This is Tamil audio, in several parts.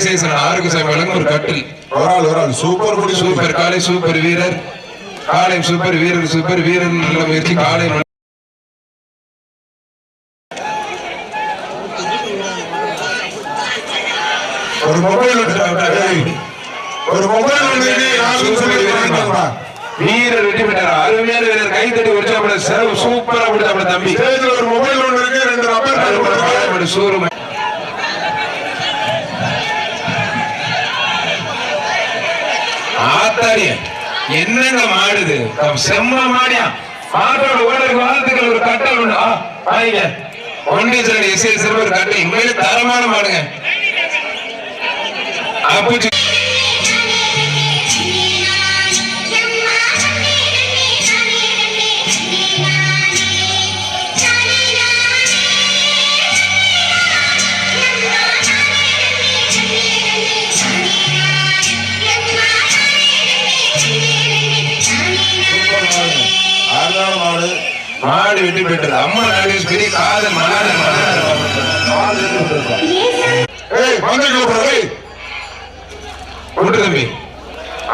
விசேஷன் ஆறுக்கு சாமி வழங்கும் ஒரு கட்டில் ஒரு ஆள் ஒரு ஆள். சூப்பர் குடி சூப்பர் காலை சூப்பர் வீரர். காலை சூப்பர் வீரர் சூப்பர் வீரர் நல்ல முயற்சி காலை ஒரு மொபைல் ஒரு மொபைல் வீரர் வெற்றி பெற்றார். அருமையான வீரர். கை தட்டி உற்சாகப்பட சிறப்பு சூப்பரா கொடுத்தாப்பட தம்பி. ஒரு மொபைல் ஒன்று இருக்கு ரெண்டு ரப்பர் சூரும் ஆத்தாடிய என்னங்க மாடுது? செம்ம மாடியா. மாட்டோட ஓடருக்கு வாரத்துக்கு ஒரு கட்டல் உண்டு. ஆ, ஒன்றிய எஸ் எஸ் ஒரு கட்டல். உண்மையிலே தரமான மாடுங்க. அப்புச்சு மாடு வெற்றி பெற்றது அம்மா பெரிய காதல் மனாதல் ஏய் தம்பி.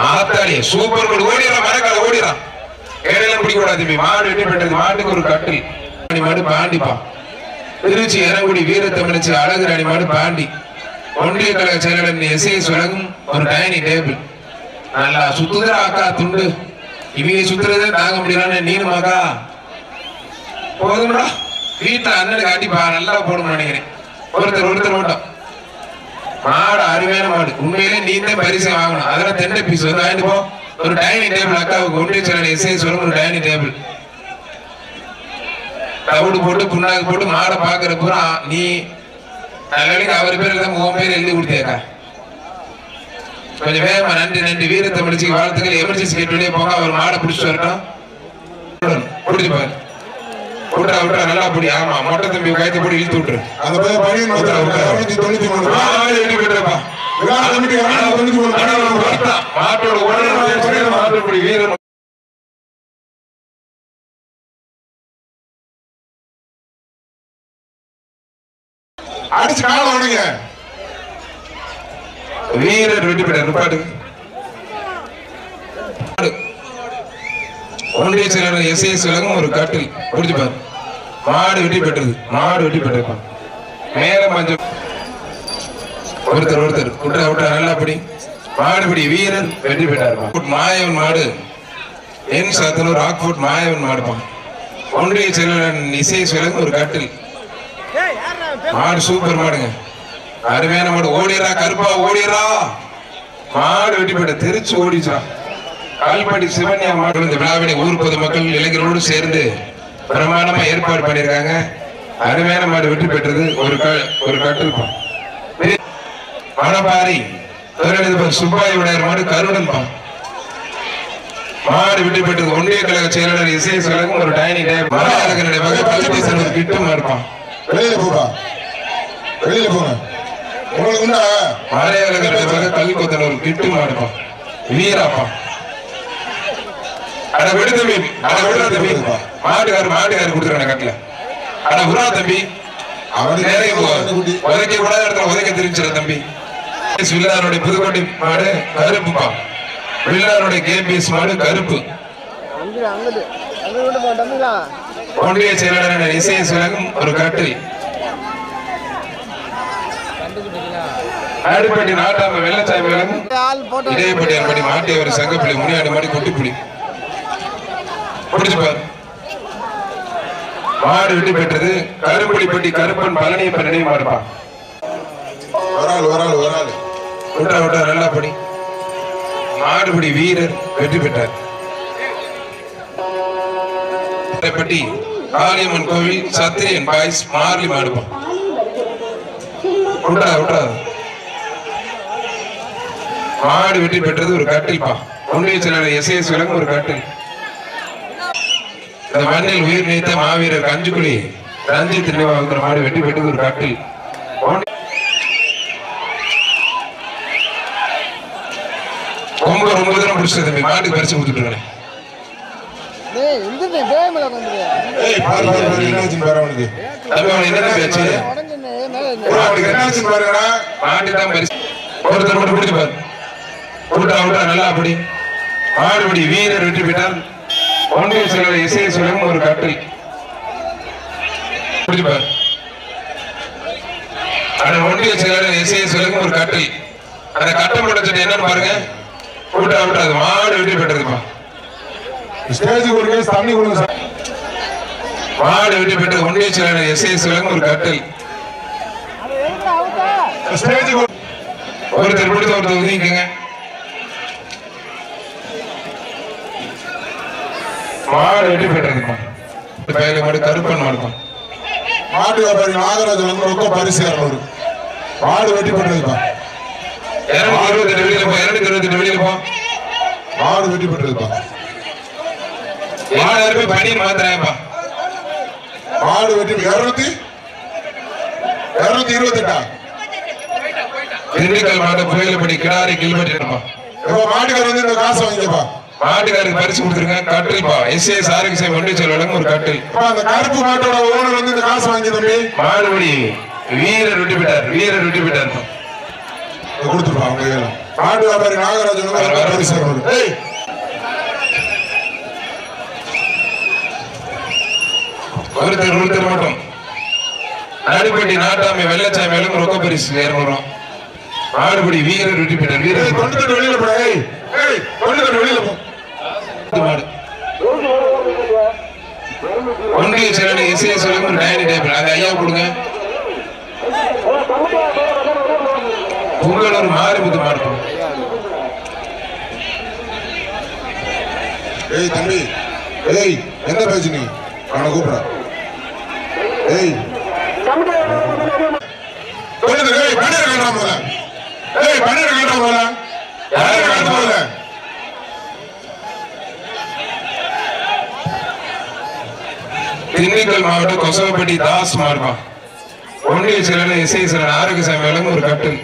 ஆத்தாடி சூப்பர் மாடு ஓடிடுறான் மரக்கால இடையில பிடிக்க கூடாது தம்பி. மாடு வெட்டி பெற்றது மாட்டுக்கு ஒரு கட்டில். மாடு பாண்டிப்பா. திருச்சி இறங்குடி வீர தமிழச்சி அழகு ராணி மாடு பாண்டி. ஒன்றிய கழக செயலாளர் எஸ்ஐஎஸ் வழங்கும் ஒரு டைனிங் டேபிள். நல்லா சுத்துதா அக்கா துண்டு. இவங்க சுத்துறதே தாங்க முடியல நீனுமாக்கா போதும்டா. வீட்டுல அண்ணனுக்கு அடிப்பா நல்லா போடணும்னு நினைக்கிறேன். ஒருத்தர் ஒருத்தர் ஓட்டம் மாடு அருமையான மாடு. உண்மையிலே நீ தான் பரிசு வாங்கணும். அதெல்லாம் தென்னை பீஸ் வந்து வாங்கிட்டு போ. ஒரு டைனிங் டேபிள் அக்காவுக்கு ஒன்றிய சேனல் இசை சொல்லுங்க ஒரு டைனிங் டேபிள் தவிடு போட்டு புண்ணாக்கு போட்டு மாடை பாக்குற பூரா நீ நல்ல அவர் பேர் இல்லாம உன் பேர் எழுதி கொடுத்தேக்கா கொஞ்சம் வேகமா நன்றி நன்றி. வீர தமிழ்ச்சிக்கு வாழ்த்துக்கள். எமர்ஜென்சி கேட்டு வெளியே போங்க. அவர் மாடை பிடிச்சிட்டு வரட்டும். பிடிச்சு பாரு விட்டுறா விட்டுறா நல்லா பிடி. ஆமா மொட்டை தம்பி கைத்து போட்டு இழுத்து விட்டுரு. அந்த பையன். இருநூத்தி தொண்ணூத்தி வெட்டி தொண்ணூத்தி மூணு. ஒரு வார்த்தை, மாட்டோட உடல் மாட்டுப்படி வீரர் அடிச்சு கால வணங்க வீரர் வெட்டி பெற்றார். நிப்பாட்டு ஒன்றிய செயலாளர் எஸ் எஸ் விலகும் ஒரு கட்டில் பிடிச்சு மாடு வெட்டி பெற்றது. மாடு வெட்டி பெற்றிருப்பான். மேல மஞ்சள் ஒருத்தர் ஒருத்தர். விட்டா விட்டா நல்லா படி. மாடுபடி வீரர் வெற்றி பெற்றார் மாயவன் மாடு. என் சாத்தனூர் ராக்ஃபோர்ட் மாயவன் மாடுப்பான். ஒன்றிய செயலாளர் இசை சிலங்கு ஒரு கட்டில். மாடு சூப்பர் மாடுங்க. அருமையான மாடு. ஓடிரா கருப்பா ஓடிரா மாடு வெட்டி போயிட்ட தெரிச்சு ஓடிச்சா கால்பாடி சிவன்யா மாடு இந்த விழாவினை ஊர் பொதுமக்கள் இளைஞர்களோடு சேர்ந்து பிரமாணமா ஏற்பாடு பண்ணியிருக்காங்க. அருமையான மாடு வெற்றி பெற்றது. ஒரு ஒரு கட்டில் பேரழிவு சுப்பாய் மாடு கருடன் மாடு வெற்றி பெற்றது. ஒன்றிய கழக செயலாளர் இசை கழகம் ஒரு டைனிங் டேபிள். மலையாளர்களுடைய வகை பகுதி செல்வது கிட்டும் இருப்பான் வெளியில போப்பா. வெளியில போங்க. உங்களுக்கு உண்டா? மலையாளர்களுடைய கல் கொத்தனூர் கிட்டு மாடுப்பா வீராப்பா அட விடு தம்பி அட விடுறா தம்பி. மாட்டுக்காரு மாட்டுக்காரு கொடுத்துருக்கான கட்டில. அட விடுறா தம்பி. நிறைய குட்டி. உதைக்க கூடாத இடத்துல உதைக்க தெரிஞ்சிட தம்பி. வில்லாருடைய புதுக்கோட்டை மாடு கருப்புப்பா. வில்லாருடைய கேபிஎஸ் மாடு கருப்பு. ஒன்றிய செயலாளர் இசைஎஸ் விலகும் ஒரு கட்டில். ஆடுபட்டி நாட்டாம வெள்ளச்சாமி விலகும். ஆள் போட்டோ இதயப்பட்டியார் படி மாட்டியவர் சங்கப்புலி முனியாடு மாடி குட்டிப்புலி. பிடிச்சு பாரு மாடு வெட்டி பெற்றது கருப்புலிப்பட்டி கருப்பன் பழனியப்பன் நினைவு ஒரு ஆள் ஒரு ஆள் விட்டா விட்டா நல்லா படி. மாடுபிடி வீரர் வெற்றி பெற்றார். பட்டி காளியம்மன் கோவில் சத்திரியன் பாய்ஸ் மார்லி மாடுப்பா விட்டா விட்டா. மாடு வெற்றி பெற்றது ஒரு கட்டில்பா. ஒன்றிய செயலாளர் எஸ் எஸ் விலங்கு ஒரு கட்டில். இந்த மண்ணில் உயிர் நீத்த மாவீரர் கஞ்சுக்குழி ரஞ்சித் நினைவாக மாடு வெற்றி பெற்றது ஒரு கட்டில். ரொம்ப ரொம்ப தூரம் பிடிச்சது தம்பி மாட்டுக்கு பரிசு கொடுத்துட்டு ஒருத்தர் மட்டும் பிடிச்சு பாரு. விட்டா விட்டா நல்லா அப்படி. மாடுபடி வீரர் வெற்றி பெற்றார். ஒன்றிய செயலர் இசையை சொல்லும் ஒரு கட்டில். பிடிச்சு பாரு. அந்த ஒன்றிய செயலர் இசையை சொல்லும் ஒரு கட்டில். அந்த கட்டம் உடைச்சிட்டு என்னன்னு பாருங்க. விட்டா விட்டா அது மாடு வெற்றி பெற்றதுப்பா ஸ்டேஜுக்கு ஒரு கேஸ் தண்ணி கொடுங்க சார். மாடு வெற்றி பெற்றது ஒன்றிய செயலர் இசையை சொல்லும் ஒரு கட்டில். ஒரு- ஒருத்தர் பிடிச்ச ஒருத்தர் ஒதுங்கிக்கங்க மாடு வெற்றி பெற்றதுப்பா பயில மாடு கருப்பன் மாடுப்பா மாட்டு வியாபாரி நாகராஜன் வந்து ரொம்ப பரிசு இரநூறு மாடு வெட்டி பெற்றதுப்பா இருநூத்தி இருபத்தி வெளியில போ இருநூத்தி இருபத்தி வெளியில போ. மாடு வெட்டி பெற்றதுப்பா ஏழாயிரம் ரூபாய் பணி மாத்திராயப்பா மாடு வெட்டி இருநூத்தி? இருநூத்தி இருபத்தெட்டா? திண்டுக்கல் மாவட்டம் புயலப்படி கிடாரி இப்ப மாட்டுக்கார வந்து இந்த காசை வாங்கிக்கப்பா. மாட்டுக்காருக்கு பரிசு கொடுத்துருங்க கட்டில்பா. எஸ்ஏஎஸ் ஆரோக்கிய ஒன்றிய செயலாளர் ஒரு கட்டில். அந்த கருப்பு மாட்டோட ஓனர் வந்து இந்த காசு வாங்கி தம்பி. மாடுபடி வீரர் வெட்டி விட்டார் வீரர் வெட்டி விட்டார் கொடுத்துருப்பா அவங்க. மாட்டு வியாபாரி நாகராஜன் ஏய்! ஒருத்தர் ஒருத்தர் மட்டும். நடுப்பட்டி நாட்டாமை வெள்ளச்சாமி மேலும் ரொக்க பரிசு வீரர் வெற்றி பெற்றார். ஏய், வீரர் தொண்டு தட்டு வெளியில தட்டு வெளியில போ. மாடு ஒன்றிய செயலாளர் இசையை ஒரு டயரி டேபிள். அது ஐயா கொடுங்க. உங்களோட மாறுபுது மாடுப்போம் ஏய் தம்பி. ஏய் எந்த பேச்சு நீ? அவனை கூப்பிட. ஏய். ஏய் பன்னீர் கட்டுறா போல. ஏய் பன்னீர் கட்டுறா போல. திண்டுக்கல் மாவட்டம் கொசவப்பட்டி தாஸ் மார்பா. ஒன்றிய செயலாளர் இசை செயலாளர் ஆரோக்கியசாமி மேலும் ஒரு கட்டில்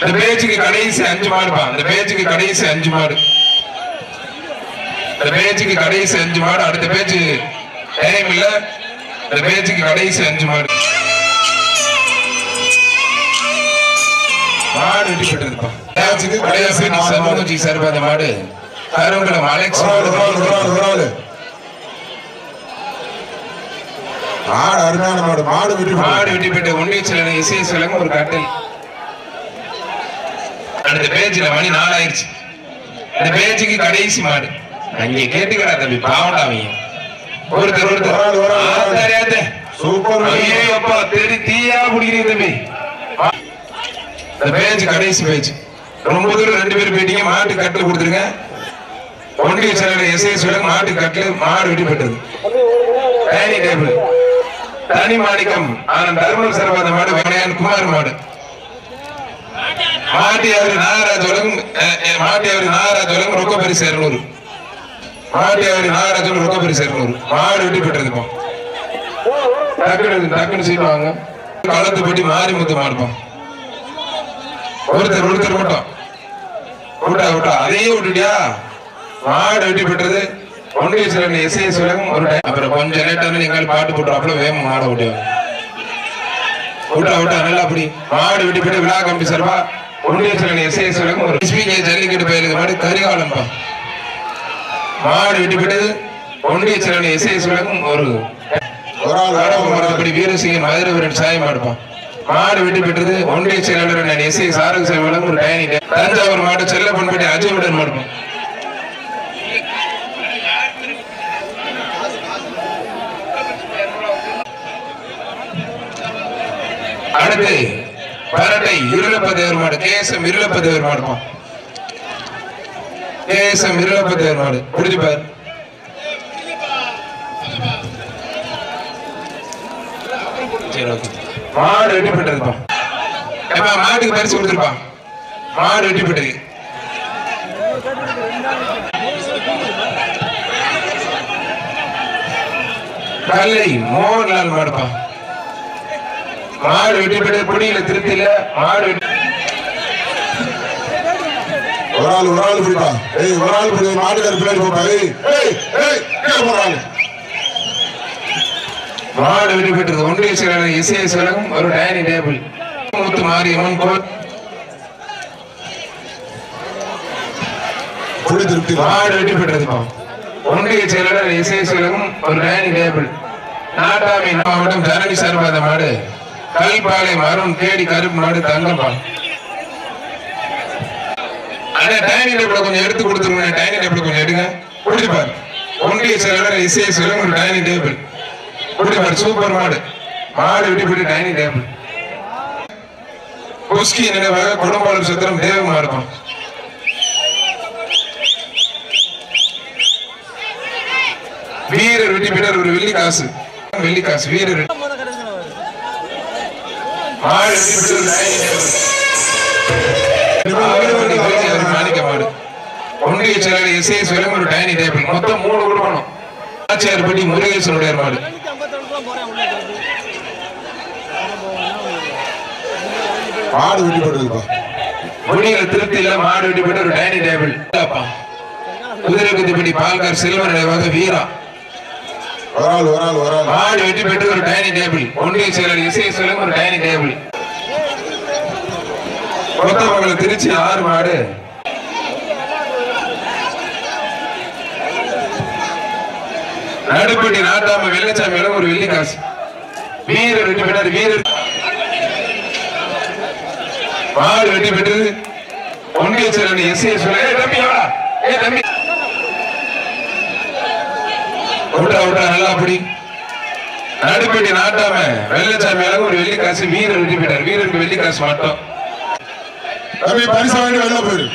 இந்த பேச்சுக்கு கடைசி அஞ்சு மாடுப்பா. இந்த பேச்சுக்கு கடைசி அஞ்சு மாடு. இந்த பேச்சுக்கு கடைசி அஞ்சு மாடு. அடுத்த பேச்சு டைம் இல்ல. இந்த பேச்சுக்கு கடைசி அஞ்சு மாடு. மாடு வெட்டி பேச்சுக்கு கடைசி கடைசி நாலு மாடு. சமூகஜி அந்த மாடு. கருங்குளம் அலெக்ஸ் மாடு அருமையான மாடு மாடு வெட்டி மாடு. வெட்டி பெற்ற ஒன்றிய செயலர் இசை சொல்லுங்க ஒரு கட்டில். அடுத்த பேஜ்ல மணி நாலாயிருச்சு. இந்த பேஜுக்கு கடைசி மாடு. அங்கே கேட்டுக்கடா தம்பி பாவண்டா அவங்க ஒருத்தர் ஒருத்தர். சூப்பர் ஐயோ அப்பா தெரி தீயா பிடிக்கிறீங்க தம்பி. இந்த பேஜ் கடைசி பேஜ். ரொம்ப தூரம் ரெண்டு பேரும் போயிட்டீங்க மாட்டு கட்டில் கொடுத்துருங்க. ஒன்றிய செயலர் எஸ்ஐ சொல்லுங்க மாட்டு கட்டில் மாடு வெட்டி பெற்றது டைனிங் டேபிள் தனி மாணிக்கம். ஆனந்த் தர்மம் சரவாத மாடு வெங்கடையான் குமார் மாடு. மாட்டியாவிரி நாகராஜ் உலகம் மாட்டியாவரி நாகராஜ் உலகம் ரொக்க பரிசு இருநூறு. மாட்டியாவரி நாகராஜ் ரொக்க பரிசு இருநூறு. மாடு வெட்டி பெற்றதுப்பா டக்குனு டக்குனு செய்வாங்க வாங்க. களத்து போட்டி மாறி முத்து மாடுப்போம். ஒருத்தர் ஒருத்தர் மட்டும். விட்டா விட்டா அதையே விட்டுட்டியா மாடு வெட்டி பெற்றது ஒன்றிய சிலர் எஸ்ஐ உலகம் ஒரு time. அப்புறம் கொஞ்சம் லேட்டான நீங்கள் பாட்டு போட்டுறாப்புல வேகம் மாட விட்டுவாங்க விட்டா விட்டா நல்லா அப்படி மாடு வெட்டி போட்டு விழா கம்பி சார்பா. ஒன்றிய சிலன் எஸ்ஐஎஸ் உலகம் ஒரு எஸ்பிகே ஜல்லிக்கட்டு பயிலுக்கு மாடு கரிகாலம்பா. மாடு வெட்டி போட்டு ஒன்றிய சிலன் எஸ்ஐஎஸ் உலகம் ஒரு. அப்படி வீரசிங்கன் மதுரவீரன் சாயம் மாடுப்பான் மாடு வெட்டி பெற்றது ஒன்றிய செயலாளர் நான் எஸ்ஐ சாரக சேவலம் ஒரு டைனி தஞ்சாவூர் மாடு செல்ல பண்பட்டி அஜயவுடன் மாடுப்பான் அடுத்து பரட்டை இருளப்ப தேவர் மாடு கேசம் இருளப்ப தேவர் மாடுப்பான் கேசம் இருளப்ப தேவர் மாடு. மாடு வெட்டி பண்றதுப்பா ஏப்பா மாட்டுக்கு பரிசு கொடுத்துருப்பா. மாடு வெட்டி பண்றது கல்லை மோகன்லால் மாடுப்பா. மாடு வெட்டி பெற்றது பொடியில திருப்தி இல்ல மாடு வெட்டி ஒரு ஆள் ஒரு ஆள் பிடிப்பா. ஏய் ஒரு ஆள் பிடி மாட்டுக்கார பின்னாடி போப்பா. ஏய் ஏய் ஏய் கீழே போற ஆள். மாடு வெட்டி பெற்றது ஒன்றிய செயலாளர் இசையை உலகம் ஒரு டைனிங் டேபிள். முத்து மாரியம்மன் கோயில் புள்ளி திருப்தி மாடு வெட்டி பெற்றதுப்பா ஒன்றிய செயலாளர் இசை சிலகம் ஒரு டைனிங் டேபிள். நாட்டாமை மாவட்டம் தரணி சார்பாத மாடு. கல்பாளையம் மரம் தேடி கருப்பு மாடு தங்கப்பா. அண்ணா டைனிங் டேபிள கொஞ்சம் எடுத்து கொடுத்துருங்க டைனிங் டேபிள் கொஞ்சம் எடுங்க. குடிப்பார் ஒன்றிய செயலாளர் இசை சிலகம் ஒரு டைனிங் டேபிள் குடிப்பார் சூப்பர் மாடு. மாடு விட்டு போட்டு டைனிங் டேபிள் குஸ்கி நினைவாக குடும்பாளர் சத்திரம் தேவமா இருக்கும் வீரர் வெட்டி பெற்றார் ஒரு வெள்ளி காசு. வெள்ளி காசு வீரர் வெட்டி- மாடு வெட்டி பெற்றார் ஒரு டைனிங் டேபிள். மாடு வெட்டி பெற்றார் ஒரு மாணிக்க மாடு ஒன்றிய செயலாளர் எஸ் எஸ் ஒரு டைனிங் டேபிள் மொத்தம் மூணு கொடுக்கணும் ஆச்சியார்பட்டி முருகேசனுடைய மாடு மாடு வெட்டி போட்டுருப்பா முடியல திருப்தி இல்ல மாடு வெட்டி பெற்ற ஒரு டைனிங் டேபிள் இல்லப்பா. குதிரை குதிப்பட்டி பால்கார் செல்வன் நினைவாக வீரா ஒரு ஆள் ஒரு ஆள் ஒரு ஆள் மாடு வெட்டி பெற்று ஒரு டைனிங் டேபிள் ஒன்றிய செயலர் இசை சொல்லுங்க ஒரு டைனிங் டேபிள் கொத்தமங்கலம் திருச்சி ஆறு மாடு. நடுப்பட்டி நாட்டாம வெள்ளச்சாமி இடம் ஒரு வெள்ளி காசு. வீரர் வெட்டி பெற்றார் வீரர். மாடு வெட்டி பெற்றது. ஒன்றிய செயலர் எஸ்ஐ சொல்ல ஏ தம்பி எவ்வளா ஏ தம்பி. விட்டா விட்டா நல்லா அப்படி நடுப்பட்டி நாட்டாம வெள்ளச்சாமி அளவு ஒரு வெள்ளி காசு வீரர் வெட்டி போயிட்டார் வீரருக்கு வெள்ளி காசு மட்டும். தம்பி பரிசு வாங்கிட்டு வெளில போயிரு.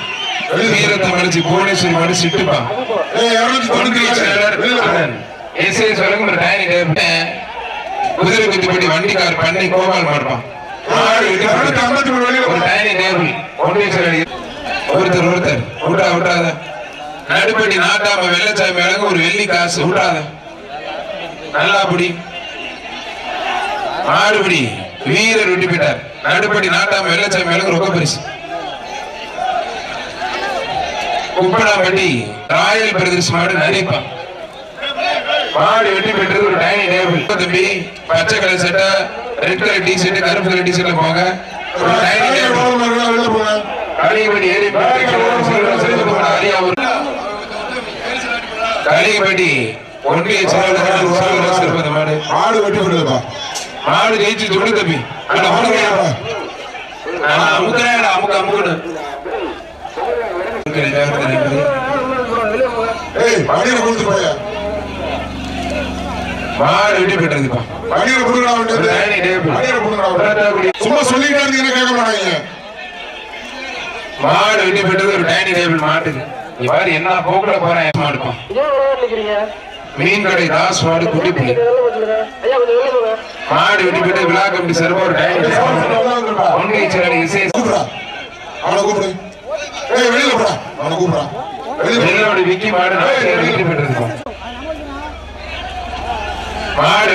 வீரத்தை மடிச்சு புவனேஸ்வரி மடிச்சு சொல்லுங்க ஒரு குதிரை குத்திப்பட்டி வண்டிக்கார் பண்ணி கோபால் மாடுப்பான் மாடு வெட்டி இருநூத்தி போயிட்டார். ஐம்பத்தி மூணு வெளியில ஒரு டேபிள் செயலர் ஒருத்தர் ஒருத்தர் விட்டா விட்டாத. நடுப்பட்டி நாட்டாம வெள்ளச்சாமி அழகு ஒரு வெள்ளி காசு விட்டாத. நல்லா மாடுபடி வீரர் வெட்டி போயிட்டார். நடுப்படி நாட்டாம வெள்ளச்சாமி அழகு ரொம்ப பரிசு குப்படாம்பட்டி ராயல் பிரதர்ஸ் மாடு நரிப்பா. மாடு வெட்டி பெற்றது ஒரு டைனிங் டேபிள் தம்பி பச்சை கலர் சட்டை ரெட் கலர் டி ஷர்ட் கருப்பு கலர் டி ஷர்ட்ல போங்க. ஒரு டைனிங் டேபிள் வெளில ஒன்றிய செயலாளர் மாடு. மாடு வெட்டி போட்டுருப்பா மாடு ஜெயிச்சு சொல்லு தம்பி. அமுக்குறேன்டா, அமுக்கு போயா? மாடு வெட்டி புறத்தாக்குடி. சும்மா சொல்லிட்டே கேட்க மாட்டாங்க? மாடு வெட்டி பெற்றது ஒரு டைனிங் டேபிள் மாட்டுக்கு. பாரு என்ன போக்குல போறேன் மாடுப்பான் மீன் கடை தாஸ் மாடு குட்டி புள்ளி. மாடு வெட்டி பெற்று விழா கமிட்டி சார்பா ஒரு டேபிள் ஒன்றிய செயலாளர் இசை. கூப்பிடா. அவனை கூப்பிடு. ஏய் வெளியில போடா. அவனை கூப்பிடா. வெளியில போ. வெள்ளோடு விக்கி மாடு பெற்றிருக்கும் மாடு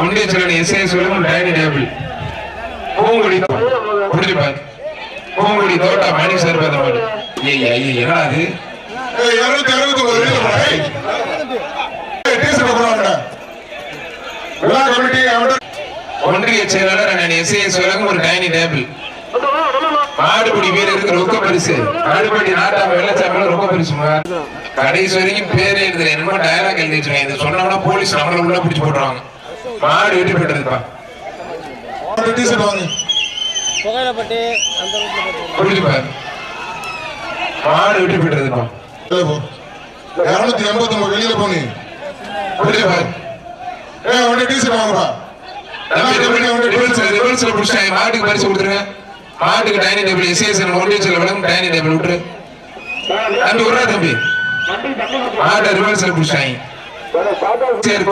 ஒன்றிய செயலாளர் எஸ்ஐ சொல்லும் டைனிங் டேபிள். பூங்குடி புரிஞ்சுப்பார் பூங்குடி தோட்டா மணி மாடு. ஏய் ஐயா என்னடா அது ஏய் இருநூத்தி அறுபத்தி ஒன்பது வெளியில போடா ஏய் ஏய் டீசர்ட் போடுவாங்க விழா கமிட்டி அவன் ஒன்றிய செயலாளர் அண்ணன் எஸ்ஐ சொல்லும் ஒரு டைனிங் டேபிள் மாடுபிடி வீரருக்கு ரொக்க பரிசு. மாடுபடி நாட்டாம வெள்ளச்சாமி ரொக்க பரிசு கடைசி வரைக்கும் பேரே எழுதுல என்னமோ டயலாக் எழுதி வச்சிருக்கேன் இது சொன்னோம்னா போலீஸ் நம்மள உள்ள பிடிச்சு போட்டுருவாங்க. மாடு வெட்டி பெற்றதுப்பா. டீசர்ட் வாங்க புகையிலப்பட்டு அந்த ரூட்ல போட்டு புரிஞ்சுப்பாரு மாடு வெட்டி பெற்றதுப்பா. வெளியில போ. இருநூத்தி எண்பத்தி ஒன்பது வெளியில போனி புரிஞ்சுப்பாரு ஏய் அவன் டீசர்ட் வாங்கப்பா. ரிவர்ஸ்ல புடிச்சாங்க மாட்டுக்கு பரிசு கொடுத்துருங்க மாட்டுக்கு டைனிங் டேபிள் எஸ்எஸ் ஒன்றிய சில விளக்கும் டைனிங் டேபிள் விட்டுரு. தம்பி விட்றா தம்பி. மாட்டை ரிவர்ஸ்ல புடிச்சாங்க. சரி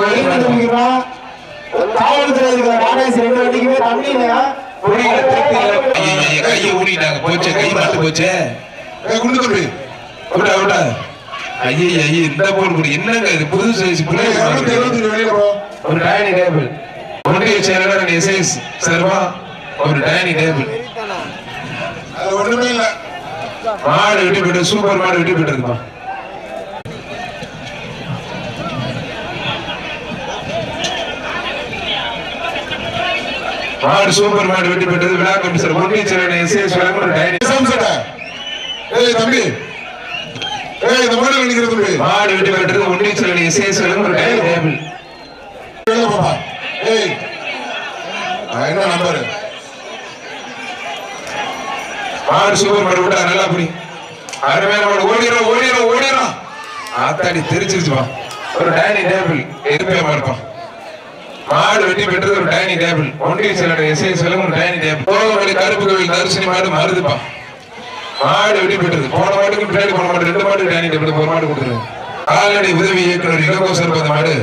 ஐயா, ஐயா, கையை ஊனிட்டாங்க. போச்சே கை மாட்டு போச்சே. குண்டு தம்பி. விட்டா விட்டா. ஐயா ஐயா இந்த போல் கூட. என்னங்க இது? புது சைஸ் ஏய் இருநூத்தி பிள்ளை எழுபத்தி வெளியில போ. ஒரு டைனிங் டேபிள். ஒன்றிய செயலாளர் எஸ்எஸ் சர்வா ஒரு டைனிங் டேபிள் அது ஒண்ணுமே இல்ல. மாடு வெட்டி போயிட்டு சூப்பர் மாடு வெட்டி போயிட்டு மாடு சூப்பர் மாடு வெட்டி பெற்றது விழா கமிஷனர் ஒன்றிய செயலர் எஸ் எஸ் விளம்பரம் டைரி சம்சட்ட ஏய் தம்பி. ஏய் இந்த மாடு நிக்கிற தம்பி. மாடு வெட்டி பெற்றது ஒன்றிய செயலர் எஸ் எஸ் விளம்பரம் டைரி டேபிள் ஏய் என்ன நம்பரு மாடு சூப்பர் மாடு விட்டா நல்லா புடி. அருமையான மாடு ஓடிடும் ஓடிடும் ஓடிடும் ஆத்தாடி தெரிச்சிருச்சுப்பா ஒரு டைனிங் டேபிள் எதுப்பே மாடுப்பான் மாடு வெட்டி பெற்றது ஒரு டைனிங் டேபிள் ஒன்றிய செயலர் எஸ் எஸ் ஒரு டைனிங் டேபிள் கோவமலை கருப்பு கோவில் தரிசனி மாடு மருதுப்பா மாடு வெட்டி பெற்றது. போன மாட்டுக்கு பின்னாடி போன மாடு ரெண்டு மாடு டைனிங் டேபிள் ஒரு மாடு கொடுத்துருங்க கால்நடை உதவி இயக்குனர் இளங்கோசர் பார்த்த மாடு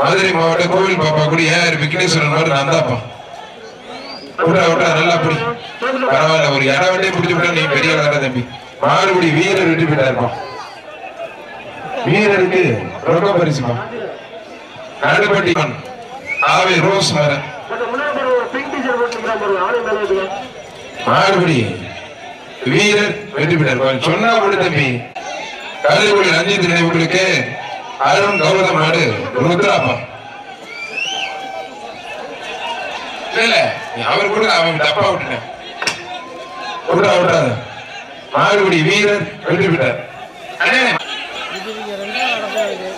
மதுரை மாவட்டம் கோவில் பாப்பா கூட ஏஆர் விக்னேஸ்வரன் நான் நந்தாப்பா விட்டா விட்டா நல்லா பிடி. பரவாயில்ல ஒரு இடம் வண்டியை பிடிச்சு விட்டா நீ பெரிய ஆளா தம்பி. மாறுபடி வீரர் விட்டு போயிட்டா இருப்பான் வீரருக்கு ரொக்க பரிசுமா நடுப்பட்டி ஆவே ரோஸ் மரம் மாறுபடி வீரர் வெற்றி பெற்றார் சொன்னா கூட தம்பி. கருதுகுடி ரஞ்சித் நினைவுகளுக்கு அருண் கௌதம் மாடு ருத்ராப்பா இல்ல அவர் கூட அவன் தப்பா விட்டுட்டேன். விட்டா விட்டாத மாடுபிடி வீரர் ரெண்டா நடந்தது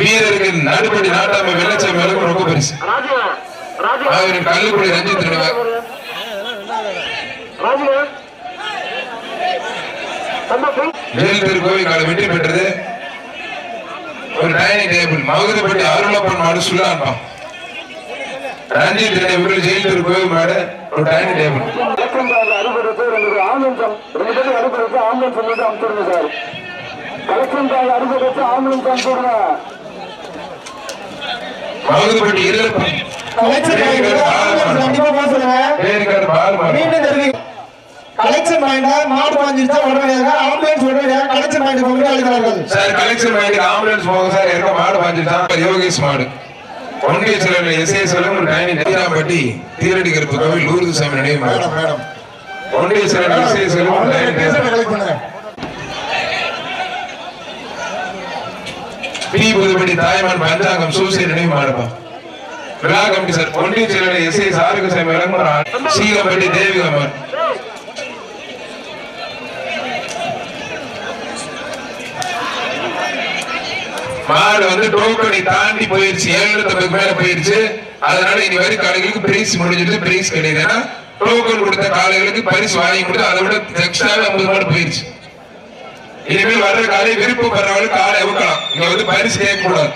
வீரருக்கு நடுப்படி நாட்டாம வெள்ளச்சம் மேலும் ரொம்ப பரிசு. அவர் கல்லுக்குடி ரஞ்சித் நினைவார் வேல் திருக்கோவில் கால வெற்றி பெற்றது. ஒரு டைனிங் டேபிள் மகுதிப்பட்டி அருளப்பன் மாடு சுல்லான்பா ரஞ்சித் நினைவுகள் ஜெயில் திருக்கோவில் மாடு ஒரு டைனிங் டேபிள் மகுதிப்பட்டி மாடு. கலெக்ஷன் பாயிண்டா மாடு வாங்கிருச்சா உடனே ஆம்புலன்ஸ் உடனே கலெக்ஷன் பாயிண்ட் கொண்டு அழைக்கிறார்கள் சார் கலெக்ஷன் வாங்கி ஆம்புலன்ஸ் போக சார் இருக்க மாடு வாங்கிட்டான் யோகேஷ் மாடு. ஒன்றிய ஒரு டைனி நெய்யாம்பட்டி தீரடி கருப்பு கோவில் லூர்து சாமி நினைவு மாடு. Madam madam. ஒன்றிய ஒரு பி புதுப்பட்டி தாய்மான் பஞ்சாங்கம் சூசை நினைவு மாடுப்பா. விழா கமிட்டி சார் ஒன்றிய செலவில் எஸ்ஏ சாருக்கு சாமி விளங்குறான் சீகம்பட்டி தேவிகமான் மாடு வந்து டோக்கனை தாண்டி போயிருச்சு. ஏழு மேல போயிருச்சு. அதனால இனி வரை காலைகளுக்கு பிரைஸ் முடிஞ்சிட்டு பிரைஸ் கிடையாது. ஏன்னா டோக்கன் கொடுத்த காலைகளுக்கு பரிசு வாங்கி கொடுத்து அதை விட எக்ஸ்ட்ராவே ஐம்பது மாடு போயிருச்சு. இனிமேல் வர்ற காலை விருப்பப்படுறவர்கள் காலை அவுக்கலாம் இங்க வந்து பரிசு கேட்கக்கூடாது.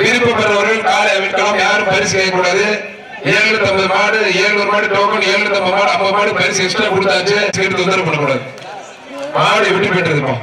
விருப்பம் விருப்பப்படுறவர்கள் காலை அவிழ்க்கலாம் யாரும் பரிசு கேட்கக்கூடாது. ஏழுநூத்தி ஐம்பது மாடு ஏழுநூறு மாடு டோக்கன் ஏழுநூத்தி ஐம்பது மாடு ஐம்பது மாடு பரிசு எக்ஸ்ட்ரா கொடுத்தாச்சு. சேர்த்து தொந்தரவு பண்ணக்கூடாது. மாடு விட்டு போயிட்டு இருக்கோம்